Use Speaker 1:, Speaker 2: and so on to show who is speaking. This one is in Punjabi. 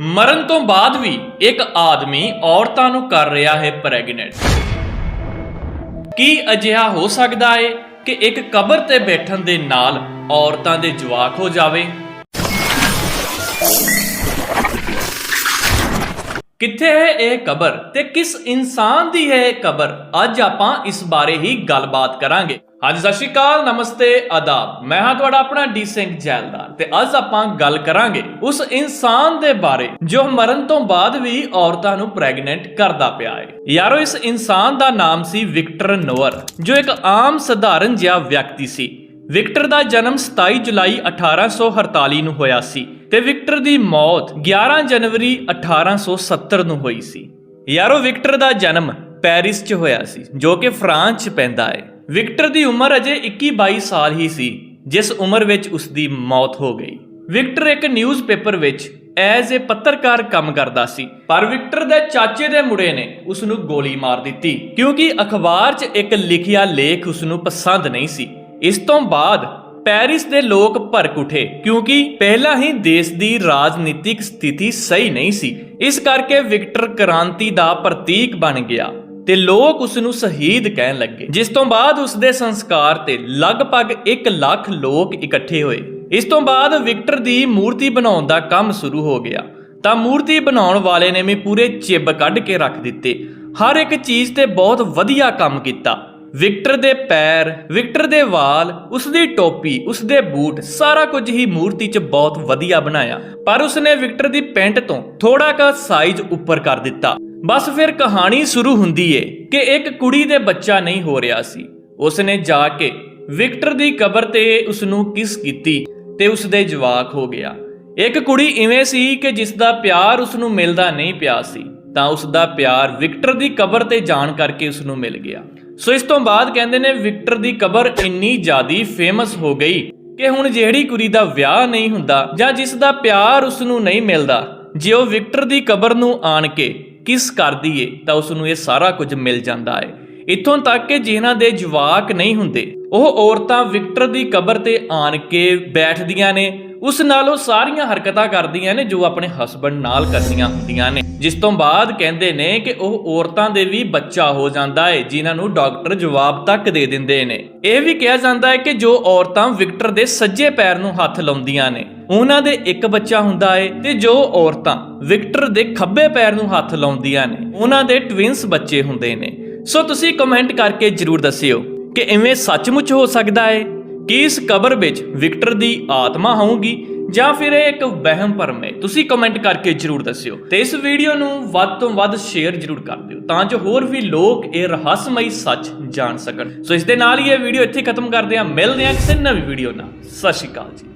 Speaker 1: ਮਰਨ ਤੋਂ ਬਾਅਦ ਵੀ ਇੱਕ ਆਦਮੀ ਔਰਤਾਂ ਨੂੰ ਕਰ ਰਿਹਾ ਹੈ ਪ੍ਰੈਗਨੈਂਟ। ਕੀ ਅਜਿਹਾ ਹੋ ਸਕਦਾ ਹੈ ਕਿ ਇੱਕ ਕਬਰ ਤੇ ਬੈਠਣ ਦੇ ਨਾਲ ਔਰਤਾਂ ਦੇ ਜਵਾਕ ਹੋ ਜਾਵੇ? ਕਿੱਥੇ ਹੈ ਇਹ ਕਬਰ ਤੇ ਕਿਸ ਇਨਸਾਨ ਦੀ ਹੈ ਇਹ ਕਬਰ? ਅੱਜ ਆਪਾਂ ਇਸ ਬਾਰੇ ਹੀ ਗੱਲਬਾਤ ਕਰਾਂਗੇ। ਹਾਂਜੀ, ਸਤਿ ਸ਼੍ਰੀ ਅਕਾਲ, ਨਮਸਤੇ, ਆਦਾਬ। ਮੈਂ ਹਾਂ ਤੁਹਾਡਾ ਆਪਣਾ ਡੀ ਸਿੰਘ ਜੈਲਦਾਰ ਤੇ ਅੱਜ ਆਪਾਂ ਗੱਲ ਕਰਾਂਗੇ ਉਸ ਇਨਸਾਨ ਦੇ ਬਾਰੇ ਜੋ ਮਰਨ ਤੋਂ ਬਾਅਦ ਵੀ ਔਰਤਾਂ ਨੂੰ ਪ੍ਰੈਗਨੈਂਟ ਕਰਦਾ ਪਿਆ ਹੈ। ਯਾਰੋ, ਇਸ ਇਨਸਾਨ ਦਾ ਨਾਮ ਸੀ ਵਿਕਟਰ ਨੋਅਰ, ਜੋ ਇੱਕ ਆਮ ਸਧਾਰਨ ਜਿਹਾ ਵਿਅਕਤੀ ਸੀ। ਵਿਕਟਰ ਦਾ ਜਨਮ 27 ਜੁਲਾਈ 1848 ਨੂੰ ਹੋਇਆ ਸੀ। ਤੇ ਵਿਕਟਰ ਦੀ ਮੌਤ 11 ਜਨਵਰੀ 1870 ਨੂੰ ਹੋਈ ਸੀ। ਯਾਰੋ, ਵਿਕਟਰ ਦਾ ਜਨਮ ਪੈਰਿਸ 'ਚ ਹੋਇਆ ਸੀ, ਜੋ ਕਿ ਫਰਾਂਸ 'ਚ ਪੈਂਦਾ ਹੈ। ਵਿਕਟਰ ਦੀ ਉਮਰ ਅਜੇ 21-22 ਸਾਲ ਹੀ ਸੀ, ਜਿਸ ਉਮਰ ਵਿੱਚ ਉਸ ਦੀ ਮੌਤ ਹੋ ਗਈ। ਵਿਕਟਰ ਇੱਕ ਨਿਊਜ਼ਪੇਪਰ ਵਿੱਚ ਐਜ਼ ਅ ਪੱਤਰਕਾਰ ਕੰਮ ਕਰਦਾ ਸੀ, ਪਰ ਵਿਕਟਰ ਦੇ ਚਾਚੇ ਦੇ ਮੁੰਡੇ ਨੇ ਉਸ ਨੂੰ ਗੋਲੀ ਮਾਰ ਦਿੱਤੀ, ਕਿਉਂਕਿ ਅਖਬਾਰ 'ਚ ਇੱਕ ਲਿਖਿਆ ਲੇਖ ਉਸ ਨੂੰ ਪਸੰਦ ਨਹੀਂ ਸੀ। ਇਸ ਤੋਂ ਬਾਅਦ ਪੈਰਿਸ ਦੇ ਲੋਕ ਭੜਕ ਉਠੇ, ਕਿਉਂਕਿ ਪਹਿਲਾਂ ਹੀ ਦੇਸ਼ ਦੀ ਰਾਜਨੀਤਿਕ ਸਥਿਤੀ ਸਹੀ ਨਹੀਂ ਸੀ। ਇਸ ਕਰਕੇ ਵਿਕਟਰ ਕ੍ਰਾਂਤੀ ਦਾ ਪ੍ਰਤੀਕ ਬਣ ਗਿਆ ਤੇ ਲੋਕ ਉਸ ਨੂੰ ਸ਼ਹੀਦ ਕਹਿਣ ਲੱਗੇ। ਜਿਸ ਤੋਂ ਬਾਅਦ ਉਸ ਦੇ ਸੰਸਕਾਰ ਤੇ ਲਗਭਗ 1 ਲੱਖ ਲੋਕ ਇਕੱਠੇ ਹੋਏ। ਇਸ ਤੋਂ ਬਾਅਦ ਵਿਕਟਰ ਦੀ ਮੂਰਤੀ ਬਣਾਉਣ ਦਾ ਕੰਮ ਸ਼ੁਰੂ ਹੋ ਗਿਆ। ਤਾਂ ਮੂਰਤੀ ਬਣਾਉਣ ਵਾਲੇ ਨੇ ਵੀ ਪੂਰੇ ਚਿੱਬ ਕੱਢ ਕੇ ਰੱਖ ਦਿੱਤੇ। ਹਰ ਇੱਕ ਚੀਜ਼ ਤੇ ਬਹੁਤ ਵਧੀਆ ਕੰਮ ਕੀਤਾ। ਵਿਕਟਰ ਦੇ ਪੈਰ, ਵਿਕਟਰ ਦੇ ਵਾਲ ਉਸ ਦੀ ਟੋਪੀ ਉਸ ਦੇ ਬੂਟ, ਸਾਰਾ ਕੁਝ ਹੀ ਮੂਰਤੀ 'ਚ ਬਹੁਤ ਵਧੀਆ ਬਣਾਇਆ। ਪਰ ਉਸਨੇ ਵਿਕਟਰ ਦੀ ਪੈਂਟ ਤੋਂ ਥੋੜਾ ਕਾ ਸਾਈਜ਼ ਉੱਪਰ ਕਰ ਦਿੱਤਾ। ਬਸ ਫਿਰ ਕਹਾਣੀ ਸ਼ੁਰੂ ਹੁੰਦੀ ਏ ਕਿ ਇੱਕ ਕੁੜੀ ਦੇ ਬੱਚਾ ਨਹੀਂ ਹੋ ਰਿਹਾ ਸੀ। ਉਸਨੇ ਜਾ ਕੇ ਵਿਕਟਰ ਦੀ ਕਬਰ ਤੇ ਉਸ ਨੂੰ ਕਿਸ ਕੀਤੀ ਤੇ ਉਸ ਦੇ ਜਵਾਕ ਹੋ ਗਿਆ। ਇੱਕ ਕੁੜੀ ਇਵੇਂ ਸੀ ਕਿ ਜਿਸ ਦਾ ਪਿਆਰ ਉਸ ਨੂੰ ਮਿਲਦਾ ਨਹੀਂ ਪਿਆ ਸੀ, ਤਾਂ ਉਸ ਦਾ ਪਿਆਰ ਵਿਕਟਰ ਦੀ ਕਬਰ ਤੇ ਜਾਣ ਕਰਕੇ ਉਸ ਨੂੰ ਮਿਲ ਗਿਆ। ਸੋ ਇਸ ਤੋਂ ਬਾਅਦ ਕਹਿੰਦੇ ਨੇ ਵਿਕਟਰ ਦੀ ਕਬਰ ਇੰਨੀ ਜ਼ਿਆਦੀ ਫੇਮਸ ਹੋ ਗਈ ਕਿ ਹੁਣ ਜਿਹੜੀ ਕੁੜੀ ਦਾ ਵਿਆਹ ਨਹੀਂ ਹੁੰਦਾ ਜਾਂ ਜਿਸ ਦਾ ਪਿਆਰ ਉਸ ਨੂੰ ਨਹੀਂ ਮਿਲਦਾ, ਜੇ ਉਹ ਵਿਕਟਰ ਦੀ ਕਬਰ ਨੂੰ ਆਣ ਕੇ ਕਿਸ ਕਰਦੀ ਏ, ਤਾਂ ਉਸ ਨੂੰ ਇਹ ਸਾਰਾ ਕੁਝ ਮਿਲ ਜਾਂਦਾ ਏ। ਇੱਥੋਂ ਤੱਕ ਕਿ ਜਿਨ੍ਹਾਂ ਦੇ ਜਵਾਕ ਨਹੀਂ ਹੁੰਦੇ, ਉਹ ਔਰਤਾਂ ਵਿਕਟਰ ਦੀ ਕਬਰ ਤੇ ਆਣ ਕੇ ਬੈਠਦੀਆਂ ਨੇ ਉਸ ਨਾਲ ਉਹ ਸਾਰੀਆਂ ਹਰਕਤਾਂ ਕਰਦੀਆਂ ਨੇ ਜੋ ਆਪਣੇ ਹਸਬੰਡ ਨਾਲ ਕਰਨੀਆਂ ਹੁੰਦੀਆਂ ਨੇ। ਜਿਸ ਤੋਂ ਬਾਅਦ ਕਹਿੰਦੇ ਨੇ ਕਿ ਉਹ ਔਰਤਾਂ ਦੇ ਵੀ ਬੱਚਾ ਹੋ ਜਾਂਦਾ ਹੈ ਜਿਨ੍ਹਾਂ ਨੂੰ ਡਾਕਟਰ ਜਵਾਬ ਤੱਕ ਦੇ ਦਿੰਦੇ ਨੇ। ਇਹ ਵੀ ਕਿਹਾ ਜਾਂਦਾ ਹੈ ਕਿ ਜੋ ਔਰਤਾਂ ਵਿਕਟਰ ਦੇ ਸੱਜੇ ਪੈਰ ਨੂੰ ਹੱਥ ਲਾਉਂਦੀਆਂ ਨੇ, ਉਹਨਾਂ ਦੇ ਇੱਕ ਬੱਚਾ ਹੁੰਦਾ ਹੈ ਤੇ ਜੋ ਔਰਤਾਂ ਵਿਕਟਰ ਦੇ ਖੱਬੇ ਪੈਰ ਨੂੰ ਹੱਥ ਲਾਉਂਦੀਆਂ ਨੇ, ਉਹਨਾਂ ਦੇ ਟਵਿੰਸ ਬੱਚੇ ਹੁੰਦੇ ਨੇ। ਸੋ ਤੁਸੀਂ ਕਮੈਂਟ ਕਰਕੇ ਜਰੂਰ ਦੱਸਿਓ ਕਿ ਇਵੇਂ ਸੱਚਮੁੱਚ ਹੋ ਸਕਦਾ ਹੈ ਕਿ ਇਸ ਕਬਰ ਵਿੱਚ ਵਿਕਟਰ ਦੀ ਆਤਮਾ ਹੋਊਗੀ ਜਾਂ ਫਿਰ ਇਹ ਇੱਕ ਵਹਿਮ ਭਰਮ ਹੈ? ਤੁਸੀਂ ਕਮੈਂਟ ਕਰਕੇ ਜਰੂਰ ਦੱਸਿਓ ਤੇ ਇਸ ਵੀਡੀਓ ਨੂੰ ਵੱਧ ਤੋਂ ਵੱਧ ਸ਼ੇਅਰ ਜਰੂਰ ਕਰ ਦਿਓ ਤਾਂ ਜੋ ਹੋਰ ਵੀ ਲੋਕ ਇਹ ਰਹੱਸਮਈ ਸੱਚ ਜਾਣ ਸਕਣ। ਸੋ ਇਸ ਦੇ ਨਾਲ ਹੀ ਇਹ ਵੀਡੀਓ ਇੱਥੇ ਖਤਮ ਕਰਦੇ ਹਾਂ। ਮਿਲਦੇ ਹਾਂ ਕਿਸੇ ਨਵੀਂ ਵੀਡੀਓ ਨਾਲ। ਸਤਿ ਸ਼੍ਰੀ ਅਕਾਲ ਜੀ।